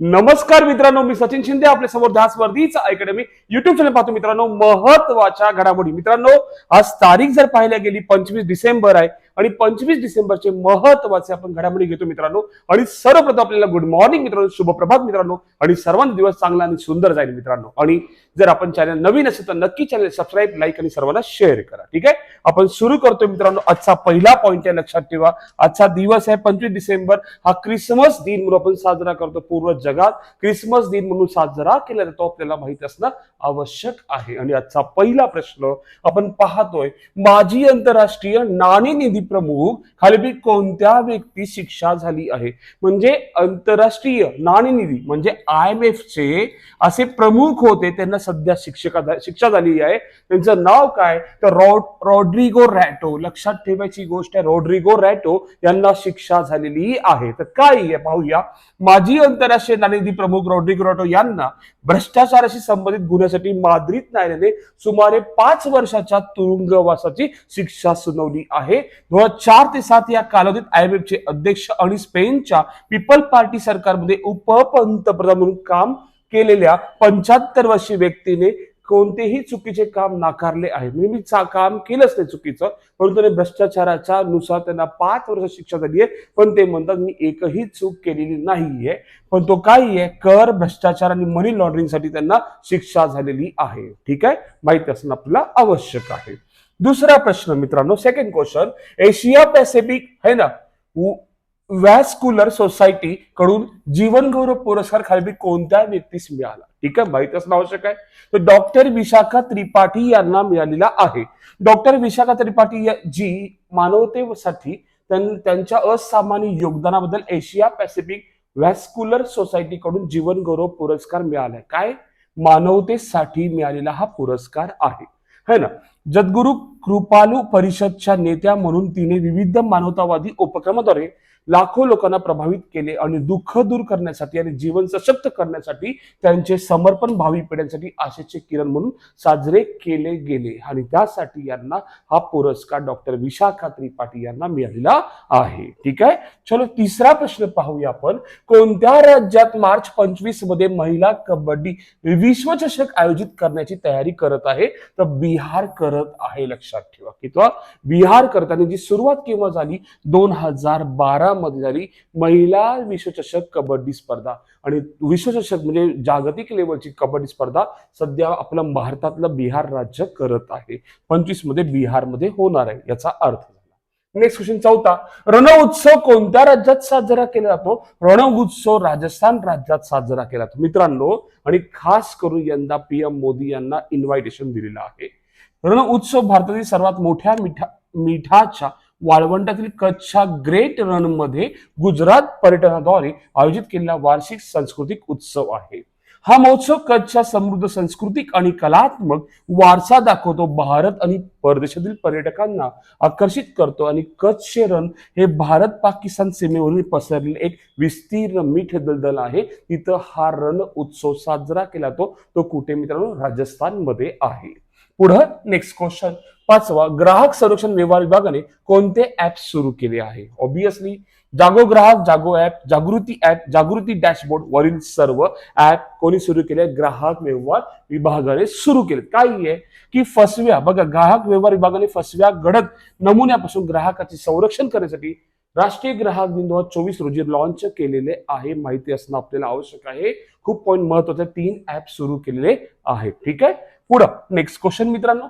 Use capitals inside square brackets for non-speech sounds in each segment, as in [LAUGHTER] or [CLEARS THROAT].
नमस्कार मित्रांनो मी सचिन शिंदे आपल्यासमोर दहा वर्धीच अकॅडमी युट्यूब चॅनल पाहतो मित्रांनो. महत्त्वाच्या घडामोडी. मित्रांनो आज तारीख जर पाहायला गेली पंचवीस डिसेंबर आहे. आणि पंचवीस डिसेंबरचे महत्त्वाचे आपण घडामोडी घेतो मित्रांनो. आणि सर्वप्रथम आपल्याला गुड मॉर्निंग मित्रांनो शुभप्रभात मित्रांनो. आणि सर्वांना दिवस चांगला आणि सुंदर जाईल मित्रांनो. आणि जर आपण चॅनल नवीन असेल तर नक्की चॅनल सबस्क्राईब लाईक आणि सर्वांना शेअर करा. ठीक आहे? आपण सुरू करतो मित्रांनो. आजचा पहिला पॉईंट आहे लक्षात ठेवा. आजचा दिवस आहे पंचवीस डिसेंबर. हा क्रिसमस दिन म्हणून आपण साजरा करतो पूर्ण जगात. क्रिसमस दिन म्हणून साजरा केला जातो आपल्याला माहीत असणं आवश्यक आहे. आणि आजचा पहिला प्रश्न आपण पाहतोय माजी आंतरराष्ट्रीय नाणेनिधी प्रमुख खाली कोणत्या व्यक्ती शिक्षा झाली आहे? म्हणजे आंतरराष्ट्रीय नाणेनिधी म्हणजे आय एम एफ चे असे प्रमुख होते त्यांना सध्या शिक्षका शिक्षा झाली आहे. त्यांचं नाव काय? तर रॉड रॉड्रिगो रॅटो. लक्षात ठेवायची गोष्ट आहे रॉड्रिगो रॅटो यांना शिक्षा झालेली आहे. तर काय आहे? पाहूया. माजी आंतरराष्ट्रीय नाणेनिधी प्रमुख रॉड्रिगो रॅटो यांना भ्रष्टाचाराशी संबंधित गुन्ह्यासाठी माद्रिद न्यायालयाने सुमारे पाच वर्षाच्या तुरुंगवासाची शिक्षा सुनावली आहे. दोन हजार चार ते सात या कालावधीत IMF चे अध्यक्ष आणि स्पेनच्या पीपल पार्टी सरकारमध्ये उपपंतप्रधान म्हणून काम केलेल्या पंच्याहत्तर वर्षीय व्यक्तीने कोणतेही चुकीचे काम नाकारले आहे. म्हणजे मी चा- काम केलंच नाही चुकीचं परंतु त्याने भ्रष्टाचाराच्या नुसार त्यांना पाच वर्ष शिक्षा झाली आहे. पण ते म्हणतात मी एकही चूक केलेली नाहीये पण तो काय आहे. कर भ्रष्टाचार आणि मनी लॉन्ड्रिंगसाठी त्यांना शिक्षा झालेली आहे. ठीक आहे? माहिती असणं आपल्याला आवश्यक आहे. दुसरा प्रश्न मित्रांनो सेकंड क्वेश्चन एशिया पॅसिफिक है ना? वॅस्कुलर सोसायटी कडून जीवनगौरव पुरस्कार खाली कोणत्या व्यक्तीस मिळाला. ठीक आहे? माहीत असणं आवश्यक आहे. तर डॉक्टर विशाखा त्रिपाठी यांना मिळालेला आहे. डॉक्टर विशाखा त्रिपाठी जी मानवतेसाठी त्यांच्या असामान्य योगदानाबद्दल एशिया पॅसिफिक वॅस्कुलर सोसायटी कडून जीवनगौरव पुरस्कार मिळालाय. काय? मानवतेसाठी मिळालेला हा पुरस्कार आहे. है ना? जगद्गुरु कृपालू परिषदच्या नेत्या म्हणून तिने विविध मानवतावादी उपक्रमाद्वारे लाखो लोकांना प्रभावित केले आणि दुःख दूर करण्यासाठी आणि जीवन सशक्त करण्यासाठी त्यांचे समर्पण भावी पिढ्यांसाठी आशेचे किरण म्हणून साजरे केले गेले. आणि त्यासाठी यांना हा पुरस्कार डॉक्टर विशाखा त्रिपाठी यांना मिळालेला आहे. ठीक आहे? चलो तिसरा प्रश्न पाहूया आपण. कोणत्या राज्यात मार्च पंचवीसमध्ये महिला कबड्डी विश्वचषक आयोजित करण्याची तयारी करत आहे? तर बिहार करत आहे. लक्षात ठेवा की बिहार करताना जी सुरुवात केव्हा झाली दोन हजार बारा मध्ये झाली महिला विश्वचषक कबड्डी स्पर्धा. आणि विश्वचषक म्हणजे जागतिक लेवलची कबड्डी स्पर्धा सध्या आपलं भारतातलं बिहार राज्य करत आहे. पंचवीसमध्ये बिहारमध्ये होणार आहे याचा अर्थ झाला. नेक्स्ट क्वेश्चन चौथा. रण उत्सव कोणत्या राज्यात साजरा केला जातो? रण उत्सव राजस्थान राज्यात साजरा केला जातो. मित्रांनो आणि खास करून यंदा पीएम मोदी यांना इन्व्हायटेशन दिलेलं आहे. रण उत्सव भारतातील सर्वात मोठ्या मिठा मिठाच्या वाळवंटातील कच्छच्या ग्रेट रणमध्ये गुजरात पर्यटनाद्वारे आयोजित केलेला वार्षिक सांस्कृतिक उत्सव आहे. हा महोत्सव कच्छच्या समृद्ध सांस्कृतिक आणि कलात्मक वारसा दाखवतो. भारत आणि परदेशातील पर्यटकांना आकर्षित करतो आणि कच्छ रण हे भारत पाकिस्तान सीमेवरील पसरलेले एक विस्तीर्ण मीठ दलदल आहे. तिथं हा रण उत्सव साजरा केला जातो. तो कुठे मित्रांनो? राजस्थानमध्ये आहे. पुढं नेक्स्ट क्वेश्चन पाचवा ग्राहक संरक्षण व्यवहार विभागाने कोणते ऍप सुरू केले आहे? Obviously Jago Grahak Jago app Jagriti app Jagriti dashboard वरील सर्व ऍप कोणी सुरू केले ग्राहक व्यवहार विभागाने सुरू केले काय आहे की फसव्या बघा ग्राहक व्यवहार विभागाने फसव्या घडत नमुन्यापासून ग्राहकाचे संरक्षण करण्यासाठी राष्ट्रीय ग्राहक दिन दोन हजार चोवीस रोजी लॉन्च केलेले आहे. माहिती असणं आपल्याला आवश्यक आहे. खूप पॉईंट महत्त्वाचे तीन ऍप सुरू केलेले आहेत. ठीक आहे? पुढं नेक्स्ट क्वेश्चन मित्रांनो.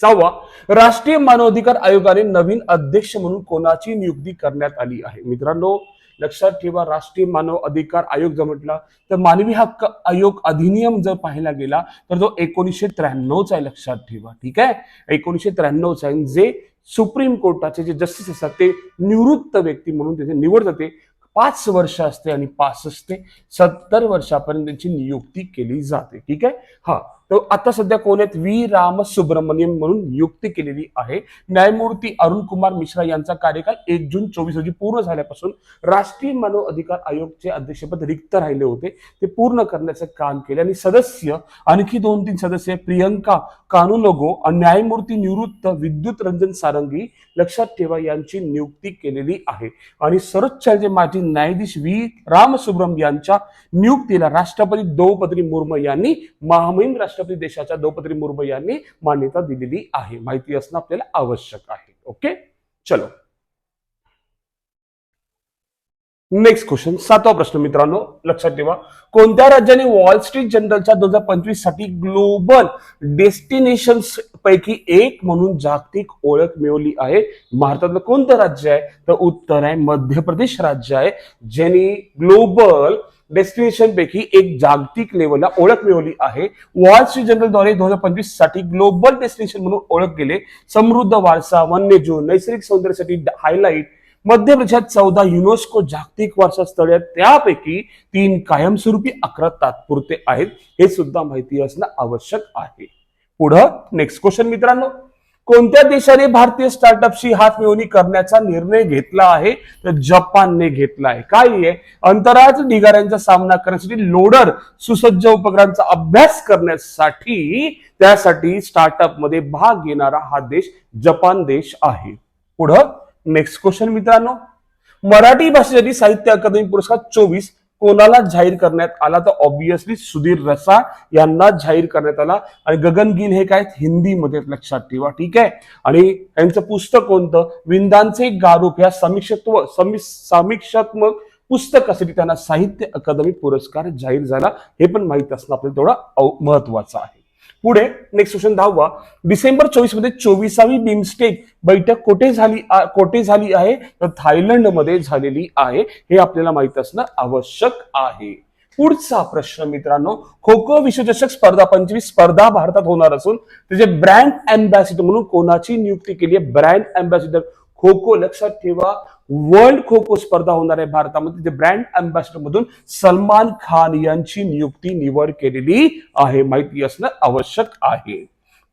सहावा राष्ट्रीय मानवाधिकार आयोगाने नवीन अध्यक्ष म्हणून कोणाची नियुक्ती करण्यात आली आहे? मित्रांनो लक्षात ठेवा राष्ट्रीय मानव अधिकार आयोग जर म्हटला तर मानवी हक्क आयोग अधिनियम जर पाहायला गेला तर तो एकोणीसशे त्र्याण्णवचा आहे लक्षात ठेवा. ठीक आहे? एकोणीसशे त्र्याण्णवचा आहे. जे सुप्रीम कोर्टाचे जे जस्टिस असतात ते निवृत्त व्यक्ती म्हणून त्याची निवड जाते पाच वर्ष असते आणि पासष्ट ते सत्तर वर्षापर्यंत त्यांची नियुक्ती केली जाते. ठीक आहे? हा. आता सध्या कोण आहेत? व्ही. राम सुब्रमण्यम म्हणून नियुक्ती केलेली आहे. न्यायमूर्ती अरुण कुमार मिश्रा यांचा कार्यकाल एक जून चोवीस रोजी पूर्ण झाल्यापासून राष्ट्रीय मानव अधिकार आयोगचे अध्यक्षपद रिक्त राहिले होते. ते पूर्ण करण्याचं काम केले आणि सदस्य आणखी दोन तीन सदस्य प्रियंका कानुलोगो आणि न्यायमूर्ती निवृत्त विद्युत रंजन सारंगी लक्षात ठेवा यांची नियुक्ती केलेली आहे. आणि सर्वोच्च माजी न्यायाधीश व्ही. रामसुब्रम यांच्या नियुक्तीला राष्ट्रपती द्रौपदी मुर्मू यांनी महामहिम राष्ट्रपती देशाच्या द्रौपदी मुर्मू यांनी मान्यता दिलेली आहे. माहिती असणं आपल्याला आवश्यक आहे. ओके चलो. नेक्स्ट क्वेश्चन सातवा प्रश्न मित्रांनो. लक्षात ठेवा. कोणत्या राज्याने वॉल स्ट्रीट जनरलच्या दोन हजार पंचवीससाठी ग्लोबल डेस्टिनेशन पैकी एक म्हणून जागतिक ओळख मिळवली आहे? भारतातलं कोणतं राज्य आहे? तर उत्तर आहे मध्य प्रदेश राज्य आहे ज्यांनी ग्लोबल डेस्टिनेशन पैकी एक जागतिक लेवलला ओळख मिळवली आहे. वॉल स्ट्रीट जनरलद्वारे दोन हजार पंचवीससाठी ग्लोबल डेस्टिनेशन म्हणून ओळख गेले समृद्ध वारसा वन्यजीव नैसर्गिक सौंदर्यासाठी हायलाईट मध्य प्रदेशात चौदा युनेस्को जागतिक वारसा स्थळे आहेत. त्यापैकी तीन कायमस्वरूपी अकरा तात्पुरते आहेत. हे सुद्धा माहिती असणं आवश्यक आहे. पुढं नेक्स्ट क्वेश्चन मित्रांनो. कोणत्या देशाने भारतीय स्टार्टअपशी हात मिळवणी करण्याचा निर्णय घेतला आहे? तर जपानने घेतला आहे. काय आहे? अंतराळ ढिगाऱ्यांचा सामना करण्यासाठी लोडर सुसज्ज उपकरणांचा अभ्यास करण्यासाठी त्यासाठी स्टार्टअपमध्ये भाग घेणारा हा देश जपान देश आहे. पुढं नेक्स्ट क्वेश्चन मित्रांनो. मराठी भाषेसाठी साहित्य अकादमी पुरस्कार चोवीस कोणाला जाहीर करण्यात आला तर ऑब्विसली सुधीर रसा यांना जाहीर करण्यात आला. आणि गगनगिन हे काय हिंदीमध्ये लक्षात ठेवा ठीक आहे? आणि यांचं पुस्तक कोणतं? विंदांचे गारूप या समीक्षत्व समी समीक्षात्मक पुस्तकासाठी त्यांना साहित्य अकादमी पुरस्कार जाहीर झाला. हे पण माहीत असणं आपल्याला तेवढा महत्वाचं आहे. पुढे नेक्स्ट क्वेश्चन दहावा. डिसेंबर चोवीसमध्ये चोवीसावी बिमस्टेक बैठक कोठे झाली कोठे झाली आहे? तर थायलंडमध्ये झालेली आहे. हे आपल्याला माहीत असणं आवश्यक आहे. पुढचा प्रश्न मित्रांनो खो खो विश्वचषक स्पर्धा पंचवीस स्पर्धा भारतात होणार असून त्याचे ब्रँड अँबॅसिडर म्हणून कोणाची नियुक्ती केली आहे? ब्रँड अँबॅसिडर खो खो लक्षात ठेवा. वर्ल्ड खो खो स्पर्धा होणार आहे भारतामध्ये जे ब्रँड अँबॅसिडर मधून सलमान खान यांची नियुक्ती निवड केलेली आहे माहिती असणं आवश्यक आहे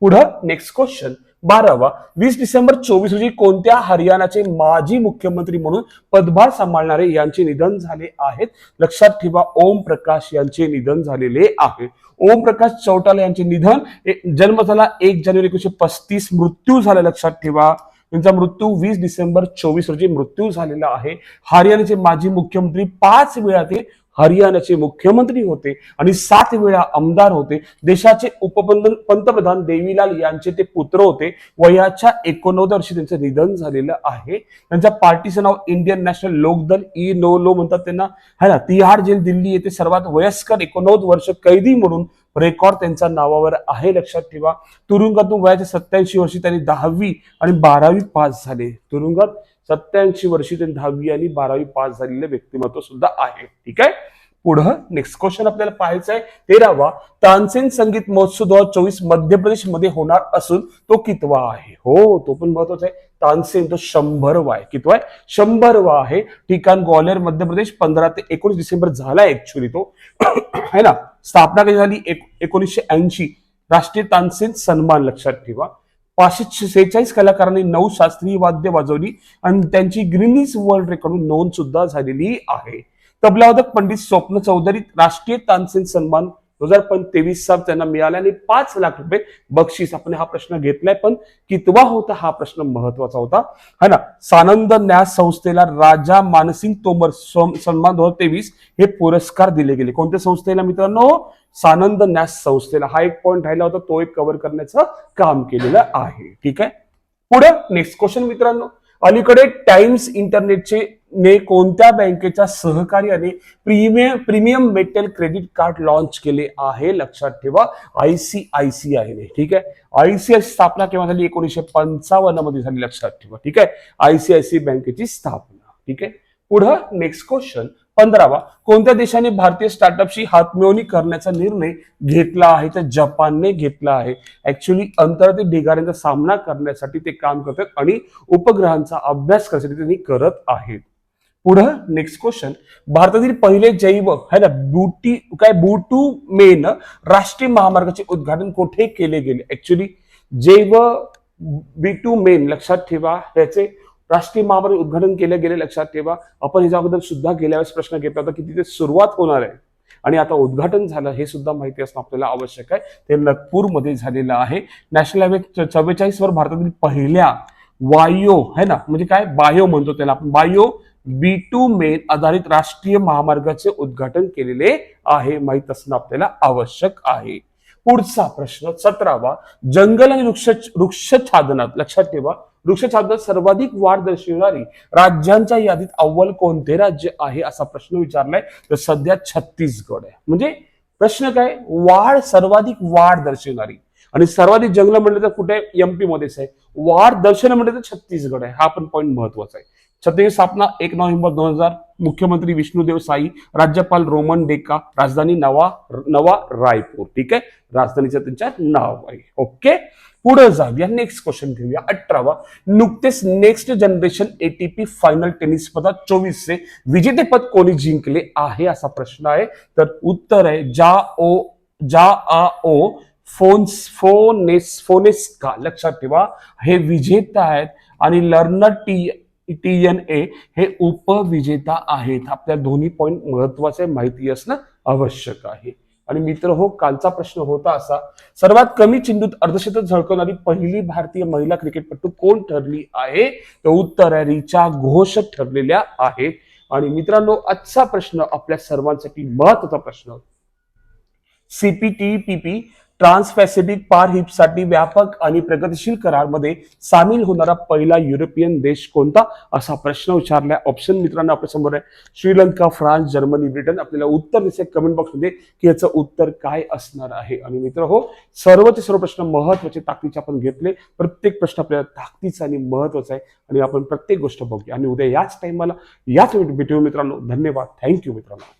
पुढं नेक्स्ट क्वेश्चन बारावा वीस डिसेंबर चोवीस रोजी कोणत्या हरियाणाचे माजी मुख्यमंत्री म्हणून पदभार सांभाळणारे यांचे निधन झाले आहेत? लक्षात ठेवा ओम प्रकाश यांचे निधन झालेले आहे. ओम प्रकाश चौटाला यांचे निधन जन्म झाला एक जानेवारी एकोणीशे पस्तीस मृत्यू झाला लक्षात ठेवा. त्यांचा मृत्यू वीस डिसेंबर चोवीस रोजी मृत्यू झालेला आहे. हरियाणाचे माजी मुख्यमंत्री पाच वेळा ते हरियाणाचे मुख्यमंत्री होते आणि सात वेळा आमदार होते. देशाचे उपपंत पंतप्रधान देवीलाल यांचे ते पुत्र होते. वयाच्या एकोणनव्वद वर्षी त्यांचं निधन झालेलं आहे. त्यांच्या पार्टीचं नाव Indian National Lokdal E no low म्हणतात त्यांना. है ना? तिहार जेल दिल्ली येथे सर्वात वयस्कर एकोणनव्वद वर्ष कैदी म्हणून रेकॉर्ड त्यांच्या नावावर आहे. लक्षात ठेवा. तुरुंगातून वयाच्या सत्याऐंशी वर्षी त्यांनी दहावी आणि बारावी पास झाले. तुरुंगात सत्याऐंशी वर्षी त्यांनी दहावी आणि बारावी पास झालेले व्यक्तिमत्व सुद्धा आहे. ठीक आहे? पुढं नेक्स्ट क्वेश्चन आपल्याला पाहायचं आहे. तेरावा तानसेन संगीत महोत्सव दोन हजार चोवीस मध्य प्रदेशमध्ये होणार असून तो कितवा आहे? हो तो पण महत्त्वाचा आहे. तानसेन तो शंभरवा आहे. कितवा आहे? शंभरवा आहे. ठिकाण ग्वाल्हेर मध्य प्रदेश पंधरा ते एकोणीस डिसेंबर झाला ऍक्च्युली तो. [CLEARS THROAT] है ना? स्थापना कधी झाली? एकोणीसशे ऐंशी. राष्ट्रीय तानसेन सन्मान लक्षात ठेवा. पाचशे सेहेचाळीस कलाकारांनी नऊ शास्त्रीय वाद्य वाजवली आणि त्यांची ग्रिनीज वर्ल्ड रेकॉर्ड नोंद सुद्धा झालेली आहे. तबलावादक पंडित स्वप्न चौधरी राष्ट्रीय तानसेन सन्मान दोन हजार तेवीस चा त्यांना मिळाला आणि पाच लाख रुपये बक्षीस आपण हा प्रश्न घेतलाय. पण कितवा होता हा प्रश्न महत्त्वाचा होता? है ना? सानंद न्यास संस्थेला राजा मानसिंग तोमर सन्मान दोन हजार तेवीस हे पुरस्कार दिले गेले. कोणत्या संस्थेला मित्रांनो? सानंद न्यास संस्थेला. हा एक पॉईंट राहिला होता तो एक कव्हर करण्याचं काम केलेलं आहे. ठीक आहे? पुढे नेक्स्ट क्वेश्चन मित्रांनो. अलीकडे टाइम्स इंटरनेटचे ने कोणत्या बँकेच्या सहकार्याने premium premium metal credit card launch केले आहे? लक्षात ठेवा. आयसीआयसीआय ने. ठीक आहे? आयसीआय स्थापना केव्हा झाली एकोणीसशे पंचावन्नमध्ये झाली लक्षात ठेवा. ठीक आहे? आयसीआयसी बँकेची स्थापना. ठीक आहे? पुढं नेक्स्ट क्वेश्चन पंधरावा. कोणत्या देशाने भारतीय स्टार्टअपशी हातमिळवणी करण्याचा निर्णय घेतला आहे? तर जपानने घेतला आहे. ऍक्च्युली अंतरातील ढिगाऱ्यांचा सामना करण्यासाठी ते काम करतात आणि उपग्रहांचा अभ्यास करण्यासाठी त्यांनी करत आहेत. पुढं नेक्स्ट क्वेश्चन भारतातील पहिले जैव है ना ब्युटी काय बुटू मेन राष्ट्रीय महामार्गाचे उद्घाटन कुठे केले गेले? ऍक्च्युली जैव बिटू मेन लक्षात ठेवा याचे राष्ट्रीय महामार्ग उद्घाटन केले गेले लक्षात ठेवा. आपण ह्याच्याबद्दल सुद्धा गेल्या वेळेस प्रश्न घेतला होता की तिथे सुरुवात होणार आहे. आणि आता उद्घाटन झालं हे सुद्धा माहिती असणं आपल्याला आवश्यक आहे. ते नागपूरमध्ये झालेलं आहे. नॅशनल हायवे चव्वेचाळीस वर भारतातील पहिल्या वायो है ना म्हणजे काय? बायो म्हणतो त्याला आपण. बायो बी टू मेन आधारित राष्ट्रीय महामार्गाचे उद्घाटन केलेले आहे. माहीत असणं आपल्याला आवश्यक आहे. पुढचा प्रश्न सतरावा. जंगल आणि वृक्ष वृक्षछादनात लक्षात ठेवा वृक्षछादनात सर्वाधिक वाढ दर्शविणारी राज्यांच्या यादीत अव्वल कोणते राज्य आहे असा प्रश्न विचारलाय. तर सध्या छत्तीसगड आहे. म्हणजे प्रश्न काय? वाढ सर्वाधिक वाढ दर्शविणारी. आणि सर्वाधिक जंगल म्हटलं तर कुठे? एमपी मध्येच आहे. वाढ दर्शन म्हटलं तर छत्तीसगड आहे. हा पण पॉईंट महत्त्वाचा आहे. छत्तीस स्थापना एक नोव्हेंबर दोन हजार. मुख्यमंत्री विष्णुदेव साई राज्यपाल रोमन डेका राजधानी नवा नवा रायपूर. ठीक आहे? राजधानीचं त्यांच्या नाव आहे. ओके? पुढे जाऊया. नेक्स्ट क्वेश्चन घेऊया. अठरावा. नुकतेच next generation ATP final tennis स्पर्धा चोवीस चे विजेतेपद कोणी जिंकले आहे? असा प्रश्न आहे. तर उत्तर आहे जा ओ जा आ ओ फोन्स फोनेस फोनेस्का. लक्षात ठेवा. हे विजेता आहेत. आणि लर्नर टी टी एन ए हे उपविजेता आहेत. आपल्या दोन्ही पॉईंट महत्त्वाचे माहिती असणं आवश्यक आहे. आणि मित्र हो कालचा प्रश्न होता असा सर्वात कमी चेंडूत अर्धशतक झळकवणारी पहिली भारतीय महिला क्रिकेटपटू कोण ठरली आहे? तर उत्तर आहे रिचा घोष ठरलेल्या आहेत. आणि मित्रांनो आजचा प्रश्न आपल्या सर्वांसाठी महत्त्वाचा प्रश्न. सीपीटीपीपी ट्रान्स पॅसिफिक पार हिपसाठी व्यापक आणि प्रगतिशील करारमध्ये सामील होणारा पहिला युरोपियन देश कोणता? असा प्रश्न विचारला ऑप्शन मित्रांनो आपल्यासमोर आहे. श्रीलंका फ्रान्स जर्मनी ब्रिटन आपल्याला उत्तर दिसेल कमेंट बॉक्समध्ये की याचं उत्तर काय असणार आहे? आणि मित्र हो सर्वचे सर्व प्रश्न महत्त्वाचे ताकदीचे आपण घेतले. प्रत्येक प्रश्न आपल्याला ताकदीचा आणि महत्त्वाचा आहे. आणि आपण प्रत्येक गोष्ट बघूया. आणि उद्या याच टाइमाला याच भेटू मित्रांनो. धन्यवाद. थँक्यू मित्रांनो.